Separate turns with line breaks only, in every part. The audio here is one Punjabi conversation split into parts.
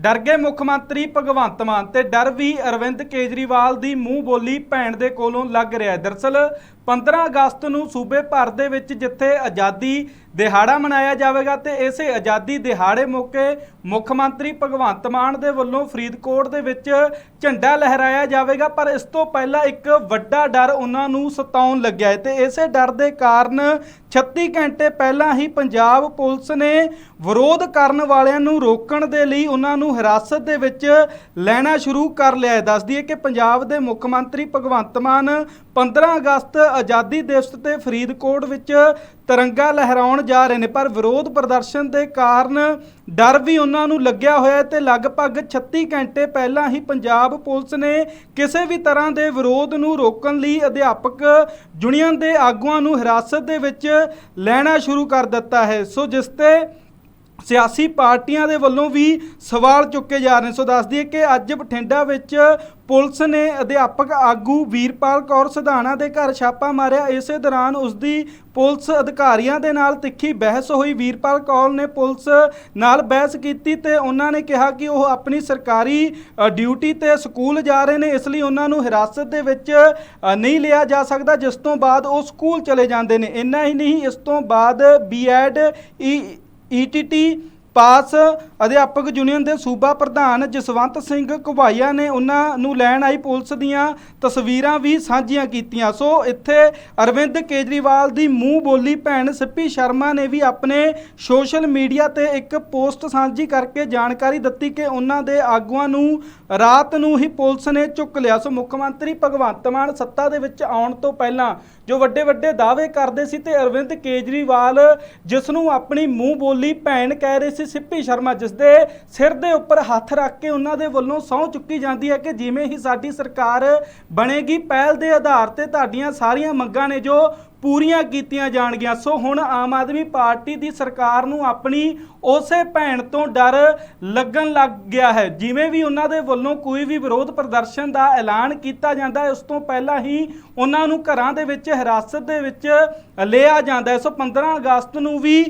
ਡਰ ਗਏ ਮੁੱਖ ਮੰਤਰੀ ਭਗਵੰਤ ਮਾਨ ਤੇ ਡਰ ਵੀ ਅਰਵਿੰਦ ਕੇਜਰੀਵਾਲ ਦੀ ਮੂੰਹ ਬੋਲੀ ਭੈਣ ਦੇ ਕੋਲੋਂ ਲੱਗ ਰਿਹਾ ਹੈ। ਦਰਸਲ 15 ਅਗਸਤ ਨੂੰ ਸੂਬੇ ਭਰ ਦੇ ਵਿੱਚ ਜਿੱਥੇ ਆਜ਼ਾਦੀ ਦਿਹਾੜਾ ਮਨਾਇਆ ਜਾਵੇਗਾ ਤੇ ਇਸੇ ਆਜ਼ਾਦੀ ਦਿਹਾੜੇ ਮੌਕੇ ਮੁੱਖ ਮੰਤਰੀ ਭਗਵੰਤ ਮਾਨ ਦੇ ਵੱਲੋਂ ਫਰੀਦਕੋਟ ਦੇ ਵਿੱਚ ਝੰਡਾ ਲਹਿਰਾਇਆ ਜਾਵੇਗਾ, ਪਰ ਇਸ ਤੋਂ ਪਹਿਲਾਂ ਇੱਕ ਵੱਡਾ ਡਰ ਉਹਨਾਂ ਨੂੰ ਸਤਾਉਣ ਲੱਗਿਆ ਹੈ ਤੇ ਇਸੇ ਡਰ ਦੇ ਕਾਰਨ 36 ਘੰਟੇ ਪਹਿਲਾਂ ਹੀ ਪੰਜਾਬ ਪੁਲਿਸ ਨੇ ਵਿਰੋਧ ਕਰਨ ਵਾਲਿਆਂ ਨੂੰ ਰੋਕਣ ਦੇ ਲਈ ਉਹਨਾਂ ਨੂੰ ਹਿਰਾਸਤ ਦੇ ਵਿੱਚ ਲੈਣਾ ਸ਼ੁਰੂ ਕਰ ਲਿਆ ਹੈ। ਦੱਸ ਦਈਏ ਕਿ ਪੰਜਾਬ ਦੇ ਮੁੱਖ ਮੰਤਰੀ ਭਗਵੰਤ ਮਾਨ 15 ਅਗਸਤ ਆਜ਼ਾਦੀ ਦਿਵਸ ਤੇ ਫਰੀਦਕੋਟ ਵਿੱਚ ਤਿਰੰਗਾ ਲਹਿਰਾਉਣ ਜਾ ਰਹੇ ਨੇ, ਪਰ ਵਿਰੋਧ ਪ੍ਰਦਰਸ਼ਨ ਦੇ ਕਾਰਨ ਡਰ ਵੀ ਉਹਨਾਂ ਨੂੰ ਲੱਗਿਆ ਹੋਇਆ ਹੈ ਤੇ ਲਗਭਗ 36 ਘੰਟੇ ਪਹਿਲਾਂ ਹੀ ਪੰਜਾਬ ਪੁਲਿਸ ਨੇ ਕਿਸੇ ਵੀ ਤਰ੍ਹਾਂ ਦੇ ਵਿਰੋਧ ਨੂੰ ਰੋਕਣ ਲਈ ਅਧਿਆਪਕ ਯੂਨੀਅਨ ਦੇ ਆਗੂਆਂ ਨੂੰ ਹਿਰਾਸਤ ਦੇ ਵਿੱਚ ਲੈਣਾ ਸ਼ੁਰੂ ਕਰ ਦਿੱਤਾ ਹੈ। ਸੋ ਜਿਸ ਤੇ ਸਿਆਸੀ ਪਾਰਟੀਆਂ ਦੇ ਵੱਲੋਂ ਵੀ ਸਵਾਲ ਚੁੱਕੇ ਜਾ ਰਹੇ ਨੇ। ਸੋ ਦੱਸ ਦਈਏ ਕਿ ਅੱਜ ਬਠਿੰਡਾ ਵਿੱਚ ਪੁਲਿਸ ਨੇ ਅਧਿਆਪਕ ਆਗੂ ਵੀਰਪਾਲ ਕੌਰ ਸਿਧਾਣਾ ਦੇ ਘਰ ਛਾਪਾ ਮਾਰਿਆ। ਇਸੇ ਦੌਰਾਨ ਉਸ ਦੀ ਪੁਲਿਸ ਅਧਿਕਾਰੀਆਂ ਦੇ ਨਾਲ ਤਿੱਖੀ ਬਹਿਸ ਹੋਈ। ਵੀਰਪਾਲ ਕੌਰ ਨੇ ਪੁਲਿਸ ਨਾਲ ਬਹਿਸ ਕੀਤੀ ਤੇ ਉਹਨਾਂ ਨੇ ਕਿਹਾ ਕਿ ਉਹ ਆਪਣੀ ਸਰਕਾਰੀ ਡਿਊਟੀ ਤੇ ਸਕੂਲ ਜਾ ਰਹੇ ਨੇ, ਇਸ ਲਈ ਉਹਨਾਂ ਨੂੰ ਹਿਰਾਸਤ ਦੇ ਵਿੱਚ ਨਹੀਂ ਲਿਆ ਜਾ ਸਕਦਾ, ਜਿਸ ਤੋਂ ਬਾਅਦ ਉਹ ਸਕੂਲ ਚਲੇ ਜਾਂਦੇ ਨੇ। ਇੰਨਾ ਹੀ ਨਹੀਂ, ਇਸ ਤੋਂ ਬਾਅਦ ਬੀਐਡ ETT ਪਾਸ ਅਧਿਆਪਕ ਯੂਨੀਅਨ ਦੇ ਸੂਬਾ ਪ੍ਰਧਾਨ ਜਸਵੰਤ ਸਿੰਘ ਘੁਬਾਈਆ ਨੇ ਉਹਨਾਂ ਨੂੰ ਲੈਣ ਆਈ ਪੁਲਿਸ ਦੀਆਂ ਤਸਵੀਰਾਂ ਵੀ ਸਾਂਝੀਆਂ ਕੀਤੀਆਂ। ਸੋ ਇੱਥੇ ਅਰਵਿੰਦ ਕੇਜਰੀਵਾਲ ਦੀ ਮੂੰਹ ਬੋਲੀ ਭੈਣ ਸਿੱਪੀ ਸ਼ਰਮਾ ਨੇ ਵੀ ਆਪਣੇ ਸੋਸ਼ਲ ਮੀਡੀਆ ਤੇ ਇੱਕ ਪੋਸਟ ਸਾਂਝੀ ਕਰਕੇ ਜਾਣਕਾਰੀ ਦਿੱਤੀ ਕਿ ਉਹਨਾਂ ਦੇ ਆਗੂਆਂ ਨੂੰ ਰਾਤ ਨੂੰ ਹੀ ਪੁਲਿਸ ਨੇ ਚੁੱਕ ਲਿਆ। ਸੋ ਮੁੱਖ ਮੰਤਰੀ ਭਗਵੰਤ ਮਾਨ ਸੱਤਾ ਦੇ ਵਿੱਚ ਆਉਣ ਤੋਂ ਪਹਿਲਾਂ ਜੋ ਵੱਡੇ ਵੱਡੇ ਦਾਅਵੇ ਕਰਦੇ ਸੀ ਤੇ ਅਰਵਿੰਦ ਕੇਜਰੀਵਾਲ ਜਿਸ ਨੂੰ ਆਪਣੀ ਮੂੰਹ ਬੋਲੀ ਭੈਣ ਕਹਿ ਰਹੇ ਸੀ ਸਿੱਪੀ ਸ਼ਰਮਾ, ਜਿਸ ਦੇ ਸਿਰ ਦੇ ਉੱਪਰ ਹੱਥ ਰੱਖ ਕੇ ਉਹਨਾਂ ਦੇ ਵੱਲੋਂ ਸਹੁੰ ਚੁੱਕੀ ਜਾਂਦੀ ਹੈ ਕਿ ਜਿਵੇਂ ਹੀ ਸਾਡੀ ਸਰਕਾਰ ਬਣੇਗੀ, ਪਹਿਲ ਦੇ ਆਧਾਰ ਤੇ ਤੁਹਾਡੀਆਂ ਸਾਰੀਆਂ ਮੰਗਾਂ ਨੇ ਜੋ ਪੂਰੀਆਂ ਕੀਤੀਆਂ ਜਾਣਗੀਆਂ। ਸੋ ਹੁਣ ਆਮ ਆਦਮੀ ਪਾਰਟੀ ਦੀ ਸਰਕਾਰ ਨੂੰ ਆਪਣੀ ਉਸੇ ਭੈਣ ਤੋਂ ਡਰ ਲੱਗਣ ਲੱਗ ਗਿਆ ਹੈ। ਜਿਵੇਂ ਵੀ ਉਹਨਾਂ ਦੇ ਵੱਲੋਂ ਕੋਈ ਵੀ ਵਿਰੋਧ ਪ੍ਰਦਰਸ਼ਨ ਦਾ ਐਲਾਨ ਕੀਤਾ ਜਾਂਦਾ ਹੈ, ਉਸ ਤੋਂ ਪਹਿਲਾਂ ਹੀ ਉਹਨਾਂ ਨੂੰ ਘਰਾਂ ਦੇ ਵਿੱਚ, ਹਿਰਾਸਤ ਦੇ ਵਿੱਚ ਲਿਆ ਜਾਂਦਾ ਹੈ। ਸੋ 15 ਅਗਸਤ ਨੂੰ ਵੀ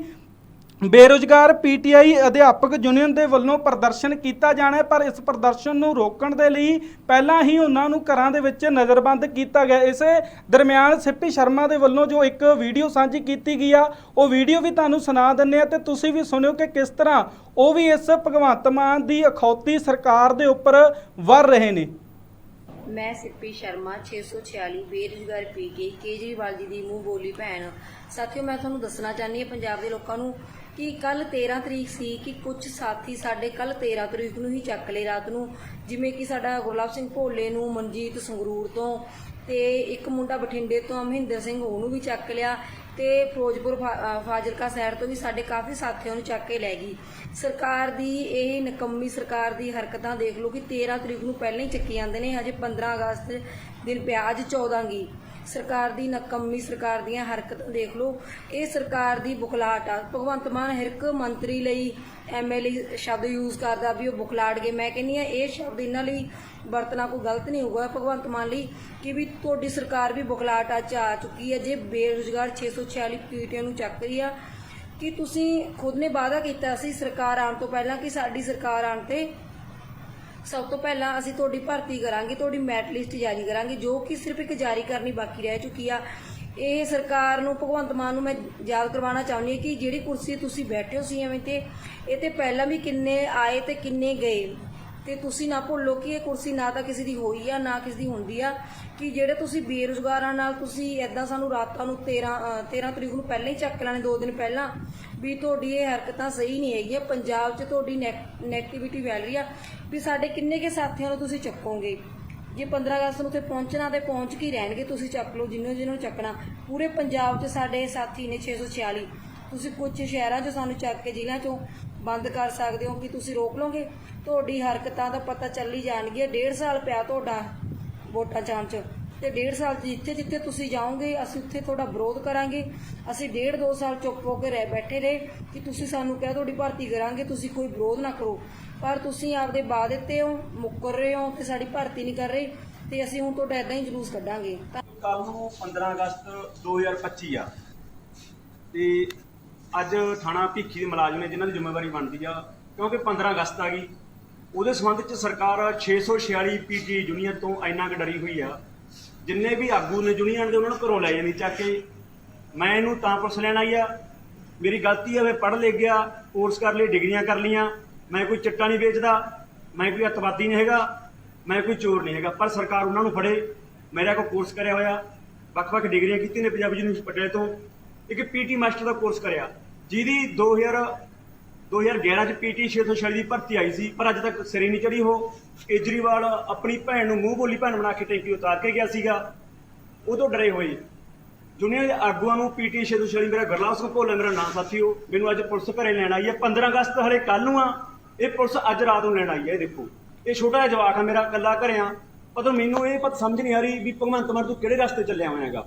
ਬੇਰੁਜ਼ਗਾਰ ਪੀਟੀਆਈ ਅਧਿਆਪਕ ਯੂਨੀਅਨ ਦੇ ਵੱਲੋਂ ਪ੍ਰਦਰਸ਼ਨ ਕੀਤਾ ਜਾਣਾ ਹੈ, ਪਰ ਇਸ ਪ੍ਰਦਰਸ਼ਨ ਨੂੰ ਰੋਕਣ ਦੇ ਲਈ ਪਹਿਲਾਂ ਹੀ ਉਹਨਾਂ ਨੂੰ ਘਰਾਂ ਦੇ ਵਿੱਚ ਨਜ਼ਰਬੰਦ ਕੀਤਾ ਗਿਆ। ਇਸੇ ਦਰਮਿਆਨ ਸਿੱਪੀ ਸ਼ਰਮਾ ਦੇ ਵੱਲੋਂ ਜੋ ਇੱਕ ਵੀਡੀਓ ਸਾਂਝੀ ਕੀਤੀ ਗਈ ਆ, ਉਹ ਵੀਡੀਓ ਵੀ ਤੁਹਾਨੂੰ ਸੁਣਾ ਦਿੰਨੇ ਆ ਤੇ ਤੁਸੀਂ ਵੀ ਸੁਣਿਓ ਕਿ ਕਿਸ ਤਰ੍ਹਾਂ ਉਹ ਵੀ ਇਸ ਭਗਵੰਤ ਮਾਨ ਦੀ ਅਖੌਤੀ ਸਰਕਾਰ ਦੇ ਉੱਪਰ ਵਰ ਰਹੇ ਨੇ।
ਮੈਂ ਸਿੱਪੀ ਸ਼ਰਮਾ 646 ਬੇਰੁਜ਼ਗਾਰ ਪੀਕੇ ਕੇਜਰੀਵਾਲ ਜੀ ਦੀ ਮੂੰਹ ਬੋਲੀ ਭੈਣ। ਸਾਥੀਓ, ਮੈਂ ਤੁਹਾਨੂੰ ਦੱਸਣਾ ਚਾਹੁੰਦੀ ਹਾਂ, ਪੰਜਾਬ ਦੇ ਲੋਕਾਂ ਨੂੰ ਕਿ ਕੱਲ 13 ਤਰੀਕ ਸੀ ਕਿ ਕੁਝ ਸਾਥੀ ਸਾਡੇ ਕੱਲ 13 ਤਰੀਕ ਨੂੰ ਹੀ ਚੱਕ ਲਏ ਰਾਤ ਨੂੰ। ਜਿਵੇਂ ਕਿ ਸਾਡਾ ਗੁਰਲਾਬ ਸਿੰਘ ਭੋਲੇ ਨੂੰ, ਮਨਜੀਤ ਸੰਗਰੂਰ ਤੋਂ ਤੇ ਇੱਕ ਮੁੰਡਾ ਬਠਿੰਡੇ ਤੋਂ ਮਹਿੰਦਰ ਸਿੰਘ, ਉਹਨੂੰ ਵੀ ਚੱਕ ਲਿਆ। ਤੇ ਫਿਰੋਜ਼ਪੁਰ ਫਾ- ਫਾਜ਼ਿਲਕਾ ਸ਼ਹਿਰ ਤੋਂ ਵੀ ਸਾਡੇ ਕਾਫੀ ਸਾਥੀਆਂ ਨੂੰ ਚੱਕ ਕੇ ਲੈ ਗਈ। ਸਰਕਾਰ ਦੀ ਇਹ ਨਕੰਮੀ ਸਰਕਾਰ ਦੀ ਹਰਕਤਾਂ ਦੇਖ ਲਓ ਕਿ 13 ਤਰੀਕ ਨੂੰ ਪਹਿਲਾਂ ਹੀ ਚੱਕੀ ਜਾਂਦੇ ਨੇ, ਹਜੇ 15 ਅਗਸਤ ਦਿਨ ਪਿਆ, ਅੱਜ 14 ਗੀ। ਸਰਕਾਰ ਦੀ ਨਕੰਮੀ ਸਰਕਾਰ ਦੀਆਂ ਹਰਕਤਾਂ ਦੇਖ ਲਓ। ਇਹ ਸਰਕਾਰ ਦੀ ਬੁਖਲਾਟ ਆ। ਭਗਵੰਤ ਮਾਨ ਹਰ ਇੱਕ ਮੰਤਰੀ ਲਈ ਐਮਐਲਏ ਸ਼ਬਦ ਯੂਜ਼ ਕਰਦਾ ਵੀ ਉਹ ਬੁਖਲਾਟ ਗਏ। ਮੈਂ ਕਹਿੰਨੀ ਆ, ਇਹ ਸ਼ਬਦ ਇਹਨਾਂ ਲਈ ਵਰਤਣਾ ਕੋਈ ਗਲਤ ਨਹੀਂ ਹੋਊਗਾ ਭਗਵੰਤ ਮਾਨ ਲਈ ਕਿ ਵੀ ਤੁਹਾਡੀ ਸਰਕਾਰ ਵੀ ਬੁਖਲਾਟ ਆ 'ਚ ਆ ਚੁੱਕੀ ਹੈ ਜੇ ਬੇਰੁਜ਼ਗਾਰ 646 ਪੀਟੀਆਂ ਨੂੰ ਚੱਕ ਰਹੀ ਆ, ਕਿ ਤੁਸੀਂ ਖੁਦ ਨੇ ਵਾਅਦਾ ਕੀਤਾ ਸੀ ਸਰਕਾਰ ਆਉਣ ਤੋਂ ਪਹਿਲਾਂ ਕਿ ਸਾਡੀ ਸਰਕਾਰ ਆਉਣ ਤੇ ਸਭ ਤੋਂ ਪਹਿਲਾਂ ਅਸੀਂ ਤੁਹਾਡੀ ਭਰਤੀ ਕਰਾਂਗੇ ਤੁਹਾਡੀ ਮੈਰਿਟ ਲਿਸਟ ਜਾਰੀ ਕਰਾਂਗੇ ਜੋ ਕਿ ਸਿਰਫ ਇੱਕ ਜਾਰੀ ਕਰਨੀ ਬਾਕੀ ਰਹਿ ਚੁੱਕੀ ਆ। ਇਹ ਸਰਕਾਰ ਨੂੰ ਭਗਵੰਤ ਮਾਨ ਨੂੰ ਮੈਂ ਯਾਦ ਕਰਵਾਉਣਾ ਚਾਹੁੰਦੀ ਹਾਂ ਕਿ ਜਿਹੜੀ ਕੁਰਸੀ ਤੁਸੀਂ ਬੈਠੇ ਹੋ ਸੀ ਐਵੇਂ ਤੇ ਇਹ ਤੇ ਪਹਿਲਾਂ ਵੀ ਕਿੰਨੇ ਆਏ ਤੇ ਕਿੰਨੇ ਗਏ। ਤੇ ਤੁਸੀਂ ਨਾ ਭੁੱਲੋ ਕਿ ਇਹ ਕੁਰਸੀ ਨਾ ਤਾਂ ਕਿਸੇ ਦੀ ਹੋਈ ਆ ਨਾ ਕਿਸੇ ਦੀ ਹੁੰਦੀ ਆ ਕਿ ਜਿਹੜੇ ਤੁਸੀਂ ਬੇਰੁਜ਼ਗਾਰਾਂ ਨਾਲ ਤੁਸੀਂ ਐਦਾਂ ਸਾਨੂੰ ਰਾਤਾਂ ਨੂੰ 13 ਅ, 13 ਤਰੀਕ ਨੂੰ ਪਹਿਲਾਂ ਹੀ ਚੱਕ ਲੈਣੇ ਦੋ ਦਿਨ ਪਹਿਲਾਂ ਵੀ ਤੁਹਾਡੀ ਇਹ ਹਰਕਤਾਂ ਸਹੀ ਨਹੀਂ ਹੈਗੀਆਂ, ਪੰਜਾਬ 'ਚ ਤੁਹਾਡੀ ਨੈਗੇਟਿਵਿਟੀ ਫੈਲ ਰਹੀ ਆ, ਵੀ ਸਾਡੇ ਕਿੰਨੇ ਕੇ ਸਾਥੀਆਂ ਨੂੰ ਤੁਸੀਂ ਚੱਕੋਗੇ? ਜੇ 15 ਅਗਸਤ ਨੂੰ ਉੱਥੇ ਪਹੁੰਚਣਾ ਤੇ ਪਹੁੰਚ ਕੇ ਹੀ ਰਹਿਣਗੇ? ਤੁਸੀਂ ਚੱਕ ਲਓ ਜਿਹਨੂੰ ਜਿਹਨੂੰ ਚੱਕਣਾ। ਪੂਰੇ ਪੰਜਾਬ 'ਚ ਸਾਡੇ ਸਾਥੀ ਨੇ 646 ਤੁਸੀਂ ਕੁਝ ਸ਼ਹਿਰਾਂ 'ਚ ਸਾਨੂੰ ਚੱਕ ਕੇ ਜ਼ਿਲ੍ਹਿਆਂ 'ਚੋਂ ਬੰਦ ਕਰ ਸਕਦੇ ਹੋ ਕਿ ਤੁਸੀਂ ਰੋਕ ਲਓਗੇ? ਤੁਹਾਡੀ ਹਰਕਤਾਂ ਦਾ ਪਤਾ ਚੱਲ ਹੀ ਜਾਣਗੀਆਂ। ਡੇਢ ਸਾਲ ਪਿਆ ਤੁਹਾਡਾ ਵੋਟਾਂ ਚਾਣ 'ਚ। ਤੇ ਡੇਢ ਸਾਲ ਜਿੱਥੇ ਜਿੱਥੇ ਤੁਸੀਂ ਜਾਓਗੇ, ਅਸੀਂ ਉੱਥੇ ਤੁਹਾਡਾ ਵਿਰੋਧ ਕਰਾਂਗੇ। ਅਸੀਂ ਡੇਢ ਦੋ ਸਾਲ ਚੁੱਪ ਹੋ ਕੇ ਰਹਿ ਬੈਠੇ ਰਹੇ ਕਿ ਤੁਸੀਂ ਸਾਨੂੰ ਕਹਿ ਤੁਹਾਡੀ ਭਰਤੀ ਕਰਾਂਗੇ, ਤੁਸੀਂ ਕੋਈ ਵਿਰੋਧ ਨਾ ਕਰੋ। ਪਰ ਤੁਸੀਂ ਆਪਦੇ ਵਾਅਦੇ ਦਿੱਤੇ ਹੋ, ਮੁੱਕਰ ਰਹੇ ਹੋ ਤੇ ਸਾਡੀ ਭਰਤੀ ਨਹੀਂ ਕਰ ਰਹੇ ਤੇ ਅਸੀਂ ਹੁਣ ਤੁਹਾਡਾ ਇਦਾਂ ਹੀ ਜਲੂਸ ਕੱਢਾਂਗੇ।
ਕੱਲ ਨੂੰ 15 ਅਗਸਤ 2025 ਆ। ਤੇ ਅੱਜ ਥਾਣਾ ਭੀਖੀ ਦੇ ਮੁਲਾਜ਼ਮ ਨੇ ਜਿਨ੍ਹਾਂ ਦੀ ਜ਼ਿੰਮੇਵਾਰੀ ਬਣਦੀ ਆ, ਕਿਉਂਕਿ 15 ਅਗਸਤ ਆ ਗਈ, ਉਹਦੇ ਸੰਬੰਧ ਚ ਸਰਕਾਰ 646 ਪੀਟੀ ਯੂਨੀਅਨ ਤੋਂ ਇੰਨਾ ਕੁ ਡਰੀ ਹੋਈ ਆ ਜਿੰਨੇ ਵੀ ਆਗੂ ਨੇ ਯੂਨੀਅਨ ਦੇ ਉਹਨਾਂ ਨੂੰ ਘਰੋਂ ਲੈ ਜਾਂਦੀ ਚੱਕ ਕੇ। ਮੈਂ ਇਹਨੂੰ ਤਾਂ ਪੁਲਿਸ ਲੈਣ ਆਈ ਆ। ਮੇਰੀ ਗਲਤੀ ਆ, ਮੈਂ ਪੜ੍ਹ ਲਿਖ ਗਿਆ ਕੋਰਸ ਕਰ ਲਈ, ਡਿਗਰੀਆਂ ਕਰ ਲੀਆਂ ਮੈਂ ਕੋਈ ਚਿੱਟਾ ਨਹੀਂ ਵੇਚਦਾ, ਮੈਂ ਕੋਈ ਅਤਵਾਦੀ ਨਹੀਂ ਹੈਗਾ, ਮੈਂ ਕੋਈ ਚੋਰ ਨਹੀਂ ਹੈਗਾ। ਪਰ ਸਰਕਾਰ ਉਹਨਾਂ ਨੂੰ ਫੜੇ, ਮੇਰਾ ਕੋਈ ਕੋਰਸ ਕਰਿਆ ਹੋਇਆ। ਵੱਖ-ਵੱਖ ਡਿਗਰੀਆਂ ਕੀਤੀਆਂ ਨੇ ਪੰਜਾਬੀ ਯੂਨੀਵਰਸਿਟੀ ਪਟਿਆਲੇ ਤੋਂ। ਇੱਕ ਪੀਟੀ ਮਾਸਟਰ ਦਾ ਕੋਰਸ ਕਰਿਆ। ਜਿਹਦੀ 2000 2011 ਚ ਪੀਟੀ 646 ਦੀ ਭਰਤੀ ਆਈ ਸੀ, ਪਰ ਅੱਜ ਤੱਕ ਸਿਰੇ ਨਹੀਂ ਚੜੀ ਹੋ ਕੇਜਰੀਵਾਲ ਆਪਣੀ ਭੈਣ ਨੂੰ ਮੂੰਹ ਬੋਲੀ ਭੈਣ ਬਣਾ ਕੇ ਟੈਂਕੀ ਉਤਾਰ ਕੇ ਗਿਆ ਸੀਗਾ। ਉਦੋਂ ਡਰੇ ਹੋਏ। ਜੁਨੀਅਰ ਦੇ ਆਗੂਆਂ ਨੂੰ ਪੀਟੀ 646 ਮੇਰਾ ਗਰਲਾਸ ਸਿੰਘ ਭੋਲਾ ਮੇਰਾ ਨਾਮ ਸਾਥੀਓ, ਮੈਨੂੰ ਅੱਜ ਪੁਲਿਸ ਘਰੇ ਲੈਣ ਆਈ ਹੈ। 15 ਅਗਸਤ ਹਲੇ ਕੱਲ ਨੂੰ ਆ, ਇਹ ਪੁਲਿਸ ਅੱਜ ਰਾਤ ਨੂੰ ਲੈਣ ਆਈ ਹੈ, ਇਹ ਦੇਖੋ। ਇਹ ਛੋਟਾ ਜਿਹਾ ਜਵਾਕ ਆ ਮੇਰਾ ਕੱਲਾ ਘਰੇ ਆ। ਪਰ ਮੈਨੂੰ ਇਹ ਪਤ ਸਮਝ ਨਹੀਂ ਆ ਰਹੀ ਵੀ ਭਗਵੰਤ ਮਾਨ ਤੂੰ ਕਿਹੜੇ ਰਸਤੇ ਚੱਲਿਆ ਹੋਇਆ ਹੈਗਾ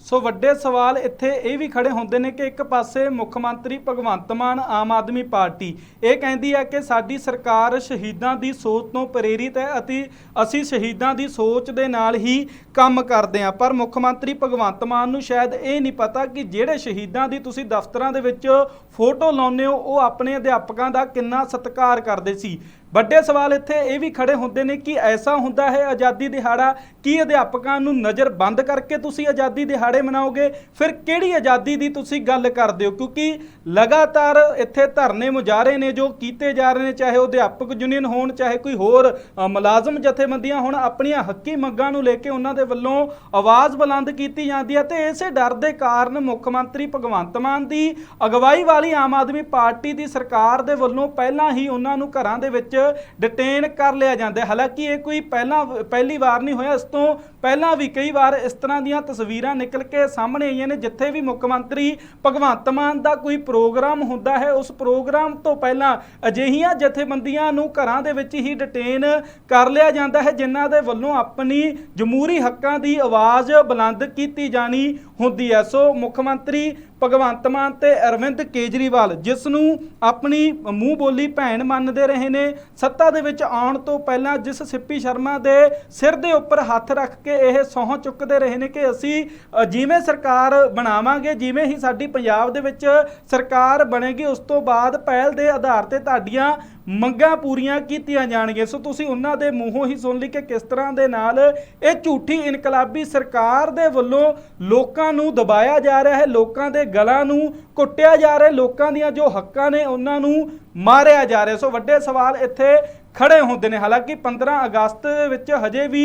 ਸੋ ਵੱਡੇ ਸਵਾਲ ਇੱਥੇ ਇਹ ਵੀ ਖੜੇ ਹੁੰਦੇ ਨੇ ਕਿ ਇੱਕ ਪਾਸੇ ਮੁੱਖ ਮੰਤਰੀ ਭਗਵੰਤ ਮਾਨ, ਆਮ ਆਦਮੀ ਪਾਰਟੀ, ਇਹ ਕਹਿੰਦੀ ਹੈ ਕਿ ਸਾਡੀ ਸਰਕਾਰ ਸ਼ਹੀਦਾਂ ਦੀ ਸੋਚ ਤੋਂ ਪ੍ਰੇਰਿਤ ਹੈ ਅਤੇ ਅਸੀਂ ਸ਼ਹੀਦਾਂ ਦੀ ਸੋਚ ਦੇ ਨਾਲ ਹੀ ਕੰਮ ਕਰਦੇ ਹਾਂ। ਪਰ ਮੁੱਖ ਮੰਤਰੀ ਭਗਵੰਤ ਮਾਨ ਨੂੰ ਸ਼ਾਇਦ ਇਹ ਨਹੀਂ ਪਤਾ ਕਿ ਜਿਹੜੇ ਸ਼ਹੀਦਾਂ ਦੀ ਤੁਸੀਂ ਦਫ਼ਤਰਾਂ ਦੇ ਵਿੱਚ ਫੋਟੋ ਲਾਉਂਦੇ ਹੋ, ਉਹ ਆਪਣੇ ਅਧਿਆਪਕਾਂ ਦਾ ਕਿੰਨਾ ਸਤਿਕਾਰ ਕਰਦੇ ਸੀ। ਵੱਡੇ ਸਵਾਲ ਇੱਥੇ ਇਹ ਵੀ ਖੜੇ ਹੁੰਦੇ ਨੇ ਕਿ ਐਸਾ ਹੁੰਦਾ ਹੈ ਆਜ਼ਾਦੀ ਦਿਹਾੜਾ ਕੀ ਅਧਿਆਪਕਾਂ ਨੂੰ ਨਜ਼ਰਬੰਦ ਕਰਕੇ ਤੁਸੀਂ ਆਜ਼ਾਦੀ ਦਿਹਾੜੇ ਮਨਾਓਗੇ? ਫਿਰ ਕਿਹੜੀ ਆਜ਼ਾਦੀ ਦੀ ਤੁਸੀਂ ਗੱਲ ਕਰਦੇ ਹੋ? ਕਿਉਂਕਿ ਲਗਾਤਾਰ ਇੱਥੇ ਧਰਨੇ ਮੁਜ਼ਾਹਰੇ ਨੇ ਜੋ ਕੀਤੇ ਜਾ ਰਹੇ ਨੇ, ਚਾਹੇ ਉਹ ਅਧਿਆਪਕ ਯੂਨੀਅਨ ਹੋਣ, ਚਾਹੇ ਕੋਈ ਹੋਰ ਮੁਲਾਜ਼ਮ ਜਥੇਬੰਦੀਆਂ ਹੋਣ, ਆਪਣੀਆਂ ਹੱਕੀ ਮੰਗਾਂ ਨੂੰ ਲੈ ਕੇ ਉਹਨਾਂ ਦੇ ਵੱਲੋਂ ਆਵਾਜ਼ ਬੁਲੰਦ ਕੀਤੀ ਜਾਂਦੀ ਹੈ ਤੇ ਇਸੇ ਡਰ ਦੇ ਕਾਰਨ ਮੁੱਖ ਮੰਤਰੀ ਭਗਵੰਤ ਮਾਨ ਦੀ ਅਗਵਾਈ ਵਾਲੀ ਆਮ ਆਦਮੀ ਪਾਰਟੀ ਦੀ ਸਰਕਾਰ ਦੇ ਵੱਲੋਂ ਪਹਿਲਾਂ ਹੀ ਉਹਨਾਂ ਨੂੰ ਘਰਾਂ ਦੇ ਵਿੱਚ ਡਿਟੇਨ ਕਰ ਲਿਆ ਜਾਂਦਾ ਹਾਲਾਂਕਿ ਇਹ ਕੋਈ ਪਹਿਲਾਂ ਪਹਿਲੀ ਵਾਰ ਨਹੀਂ ਹੋਇਆ। ਇਸ ਤੋਂ ਪਹਿਲਾਂ ਵੀ ਕਈ ਵਾਰ ਇਸ ਤਰ੍ਹਾਂ ਦੀਆਂ ਤਸਵੀਰਾਂ ਨਿਕਲ ਕੇ ਸਾਹਮਣੇ ਆਈਆਂ ਨੇ, ਜਿੱਥੇ ਵੀ ਮੁੱਖ ਮੰਤਰੀ ਭਗਵੰਤ ਮਾਨ ਦਾ ਕੋਈ ਪ੍ਰੋਗਰਾਮ ਹੁੰਦਾ ਹੈ, ਉਸ ਪ੍ਰੋਗਰਾਮ ਤੋਂ ਪਹਿਲਾਂ ਅਜਿਹੀਆਂ ਜਥੇਬੰਦੀਆਂ ਨੂੰ ਘਰਾਂ ਦੇ ਵਿੱਚ ਹੀ ਡਿਟੇਨ ਕਰ ਲਿਆ ਜਾਂਦਾ ਹੈ, ਜਿਨ੍ਹਾਂ ਦੇ ਵੱਲੋਂ ਆਪਣੀ ਜਮਹੂਰੀ ਹੱਕਾਂ ਦੀ ਆਵਾਜ਼ ਬੁਲੰਦ ਕੀਤੀ ਜਾਣੀ ਹੁੰਦੀ ਹੈ। ਸੋ ਮੁੱਖ ਮੰਤਰੀ ਭਗਵੰਤ ਮਾਨ ਤੇ ਅਰਵਿੰਦ ਕੇਜਰੀਵਾਲ, ਜਿਸ ਨੂੰ ਆਪਣੀ ਮੂੰਹ ਬੋਲੀ ਭੈਣ ਮੰਨਦੇ ਰਹੇ ਨੇ, ਸੱਤਾ ਦੇ ਵਿੱਚ ਆਉਣ ਤੋਂ ਪਹਿਲਾਂ ਜਿਸ ਸਿੱਪੀ ਸ਼ਰਮਾ ਦੇ ਸਿਰ ਦੇ ਉੱਪਰ ਹੱਥ ਰੱਖ ਕੇ ਇਹ ਸਹੁੰ ਚੁੱਕਦੇ ਰਹੇ ਨੇ ਕਿ ਅਸੀਂ ਜਿਵੇਂ ਸਰਕਾਰ ਬਣਾਵਾਂਗੇ, ਜਿਵੇਂ ਹੀ ਸਾਡੀ ਪੰਜਾਬ ਦੇ ਵਿੱਚ ਸਰਕਾਰ ਬਣੇਗੀ, ਉਸ ਤੋਂ ਬਾਅਦ ਪਹਿਲ ਦੇ ਆਧਾਰ ਤੇ ਤੁਹਾਡੀਆਂ ਮੰਗਾਂ ਪੂਰੀਆਂ ਕੀਤੀਆਂ ਜਾਣਗੀਆਂ। ਸੋ ਤੁਸੀਂ ਉਹਨਾਂ ਦੇ ਮੂੰਹੋਂ ਹੀ ਸੁਣ ਲਈ ਕਿ ਕਿਸ ਤਰ੍ਹਾਂ ਦੇ ਨਾਲ ਇਹ ਝੂਠੀ ਇਨਕਲਾਬੀ ਸਰਕਾਰ ਦੇ ਵੱਲੋਂ ਲੋਕਾਂ ਨੂੰ ਦਬਾਇਆ ਜਾ ਰਿਹਾ ਹੈ, ਲੋਕਾਂ ਦੇ ਗਲਾਂ ਨੂੰ ਕੁੱਟਿਆ ਜਾ ਰਿਹਾ ਲੋਕਾਂ ਦੀਆਂ ਜੋ ਹੱਕਾਂ ਨੇ ਉਹਨਾਂ ਨੂੰ ਮਾਰਿਆ ਜਾ ਰਿਹਾ ਸੋ ਵੱਡੇ ਸਵਾਲ ਇੱਥੇ ਖੜੇ ਹੁੰਦੇ ਨੇ। ਹਾਲਾਂਕਿ 15 ਅਗਸਤ ਦੇ ਵਿੱਚ ਹਜੇ ਵੀ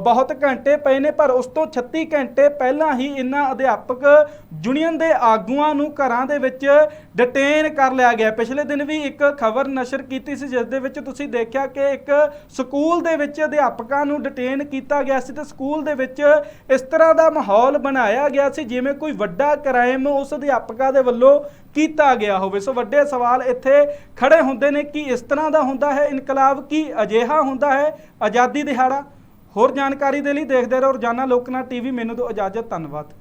ਬਹੁਤ ਘੰਟੇ ਪਏ ਨੇ, ਪਰ ਉਸ ਤੋਂ 36 ਘੰਟੇ ਪਹਿਲਾਂ ਹੀ ਇਨ੍ਹਾਂ ਅਧਿਆਪਕ ਯੂਨੀਅਨ ਦੇ ਆਗੂਆਂ ਨੂੰ ਘਰਾਂ ਦੇ ਵਿੱਚ ਡਿਟੇਨ ਕਰ ਲਿਆ ਗਿਆ। ਪਿਛਲੇ ਦਿਨ ਵੀ ਇੱਕ ਖਬਰ ਨਸ਼ਰ ਕੀਤੀ ਸੀ, ਜਿਸ ਦੇ ਵਿੱਚ ਤੁਸੀਂ ਦੇਖਿਆ ਕਿ ਇੱਕ ਸਕੂਲ ਦੇ ਵਿੱਚ ਅਧਿਆਪਕਾਂ ਨੂੰ ਡਿਟੇਨ ਕੀਤਾ ਗਿਆ ਸੀ ਤੇ ਸਕੂਲ ਦੇ ਵਿੱਚ ਇਸ ਤਰ੍ਹਾਂ ਦਾ ਮਾਹੌਲ ਬਣਾਇਆ ਗਿਆ ਸੀ, ਜਿਵੇਂ ਕੋਈ ਵੱਡਾ ਕ੍ਰਾਈਮ ਉਸ ਅਧਿਆਪਕਾਂ ਦੇ ਵੱਲੋਂ ਕੀਤਾ ਗਿਆ ਹੋਵੇ। ਸੋ ਵੱਡੇ ਸਵਾਲ ਇੱਥੇ ਖੜੇ ਹੁੰਦੇ ਨੇ ਕਿ ਇਸ ਤਰ੍ਹਾਂ ਦਾ ਹੁੰਦਾ ਹੈ, ਇਨਕਲਾਬ ਕੀ ਅਜਿਹਾ ਹੁੰਦਾ ਹੈ? ਆਜ਼ਾਦੀ ਦਿਹਾੜਾ। ਹੋਰ ਜਾਣਕਾਰੀ ਦੇ ਲਈ ਦੇਖਦੇ ਰਹੋ ਰੋਜ਼ਾਨਾ ਲੋਕਨਾ ਟੀਵੀ। ਮੈਨੂੰ ਦਿਓ ਇਜਾਜ਼ਤ, ਧੰਨਵਾਦ।